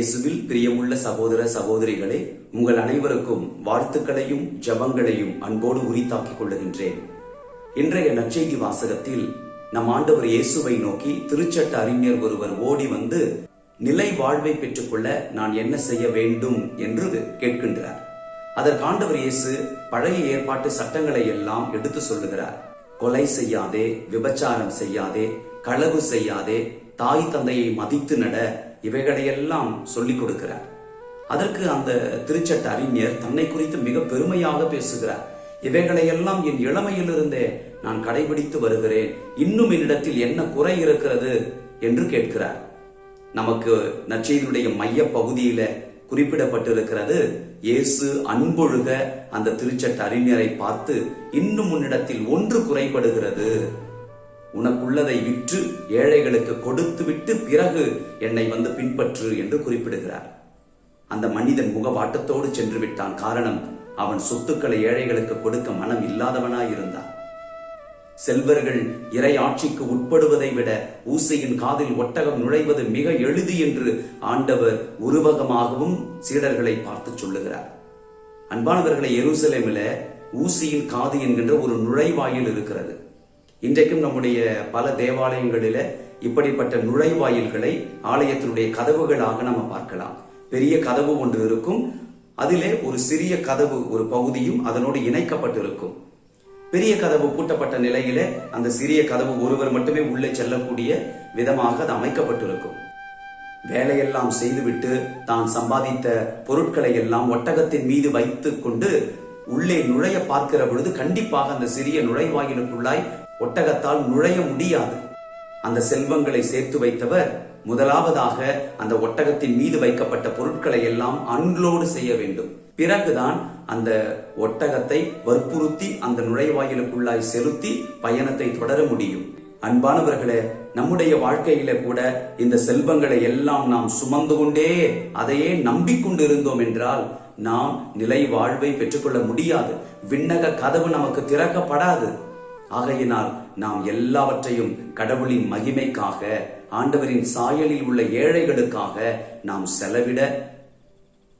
இயேசுவில் பிரியமுள்ள சகோதர சகோதரிகளே உங்கள் அனைவருக்கும் வாழ்த்துக்களையும் ஜபங்களையும் அன்போடு உரித்தாக்கிக் கொள்ளுகின்றேன். இன்றைய நற்செய்தி வாசகத்தில் நம் ஆண்டவர் இயேசுவை நோக்கி திருச்சட்ட அறிஞர் ஒருவர் ஓடி வந்து நிலை வாழ்வை பெற்றுக்கொள்ள நான் என்ன செய்ய வேண்டும்? என்று கேட்கின்றார். அதற்காண்டவர் இயேசு பழைய ஏற்பாட்டு சட்டங்களை எல்லாம் எடுத்து சொல்லுகிறார். கொலை செய்யாதே விபச்சாரம் செய்யாதே களவு செய்யாதே தாய் தந்தையை மதித்து நட இவைகளையெல்லாம் சொல்லிக் கொடுக்கிறார். அதற்கு அந்த திருச்சட்ட அறிஞர் தன்னை குறித்து மிக பெருமையாக பேசுகிறார். இவைகளையெல்லாம் என் இளமையிலிருந்தே நான் கடைபிடித்து வருகிறேன். இன்னும் என்னிடத்தில் என்ன குறை இருக்கிறது என்று கேட்கிறார். நமக்கு நற்செய்தியுடைய மைய பகுதியில குறிப்பிடப்பட்டிருக்கிறது. இயேசு அன்பொழுக அந்த திருச்சட்ட அறிஞரை பார்த்து இன்னும் உன்னிடத்தில் ஒன்று குறைபடுகிறது. உனக்குள்ளதை விற்று ஏழைகளுக்கு கொடுத்து விட்டு பிறகு என்னை வந்து பின்பற்று என்று குறிப்பிடுகிறார். அந்த மனிதன் முகவாட்டத்தோடு சென்று விட்டான் காரணம் அவன் சொத்துக்களை ஏழைகளுக்கு கொடுக்க மனம் இல்லாதவனாயிருந்தான். செல்வர்கள் இறை ஆட்சிக்கு உட்படுவதை விட ஊசையின் காதில் ஒட்டகம் நுழைவது மிக எளிது என்று ஆண்டவர் உருவகமாகவும் சீடர்களை பார்த்து சொல்லுகிறார். அன்பானவர்களை எருசலேமில் ஊசியின் காது என்கின்ற ஒரு நுழைவாயில் இருக்கிறது. இன்றைக்கும் நம்முடைய பல தேவாலயங்களில இப்படிப்பட்ட நுழைவாயில்களை ஆலயத்தினுடைய கதவுகளாக நம்ம பார்க்கலாம். பெரிய கதவு ஒன்று இருக்கும். அதிலே ஒரு சிறிய கதவு ஒரு பகுதியும் அதனோடு இணைக்கப்பட்டிருக்கும். பெரிய கதவு பூட்டப்பட்ட நிலையில அந்த சிறிய கதவு ஒருவர் மட்டுமே உள்ளே செல்லக்கூடிய விதமாக அது அமைக்கப்பட்டிருக்கும். வேலையெல்லாம் செய்துவிட்டு தான் சம்பாதித்த பொருட்களை எல்லாம் ஒட்டகத்தின் மீது வைத்துக் கொண்டு உள்ளே நுழைய பார்க்கிற பொழுது கண்டிப்பாக அந்த சிறிய நுழைவாயிலுக்குள்ளாய் ஒட்டகத்தால் நுழைய முடியாது. அந்த செல்வங்களை சேர்த்து வைத்தவர் முதலாவதாக அந்த ஒட்டகத்தின் மீது வைக்கப்பட்ட பொருட்களை எல்லாம் அன்லோடு செய்ய வேண்டும். பிறகுதான் அந்த ஒட்டகத்தை வற்புறுத்தி அந்த நுழைவாயிலுக்குள்ளாய் செலுத்தி பயணத்தை தொடர முடியும். அன்பானவர்களே நம்முடைய வாழ்க்கையில கூட இந்த செல்வங்களை எல்லாம் நாம் சுமந்து கொண்டே அதையே நம்பிக்கொண்டு இருந்தோம் என்றால் நாம் நிலை வாழ்வை பெற்றுக்கொள்ள முடியாது. விண்ணக கதவு நமக்கு திறக்கப்படாது. ஆகையினால் நாம் எல்லாவற்றையும் கடவுளின் மகிமைக்காக ஆண்டவரின் சாயலில் உள்ள ஏழைகளுக்காக நாம் செலவிட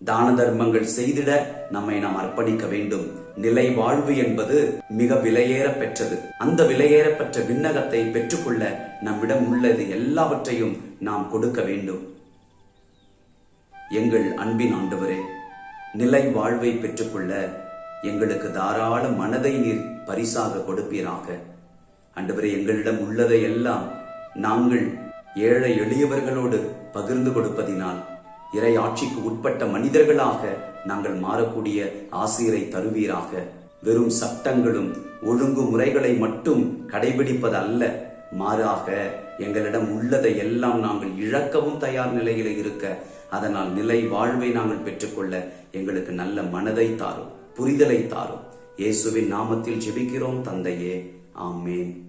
தான தர்மங்கள் செய்திட நம்மை நாம் அர்ப்பணிக்க வேண்டும். நிலை வாழ்வு என்பது மிக விலையேற பெற்றது. அந்த விலையேற பெற்ற விண்ணகத்தை பெற்றுக்கொள்ள நம்மிடம் உள்ளது எல்லாவற்றையும் நாம் கொடுக்க வேண்டும். எங்கள் அன்பின் ஆண்டவரே நிலை வாழ்வை பெற்றுக்கொள்ள எங்களுக்கு தாராள மனதை நீர் பரிசாக கொடுப்பீராக. அன்றுவரை எங்களிடம் உள்ளதை எல்லாம் நாங்கள் ஏழை எளியவர்களோடு பகிர்ந்து கொடுப்பதினால் இறை ஆட்சிக்கு உட்பட்ட மனிதர்களாக நாங்கள் மாறக்கூடிய ஆசிரியரை தருவீராக. வெறும் சட்டங்களும் ஒழுங்கு முறைகளை மட்டும் கடைபிடிப்பது அல்ல மாறாக எங்களிடம் உள்ளதை எல்லாம் நாங்கள் இழக்கவும் தயார் நிலையில் இருக்க அதனால் நிலை வாழ்வை நாங்கள் பெற்றுக்கொள்ள எங்களுக்கு நல்ல மனதை தாரும். புரிதலை தாரும். இயேசுவின் நாமத்தில் ஜெபிக்கிறோம் தந்தையே. ஆமேன்.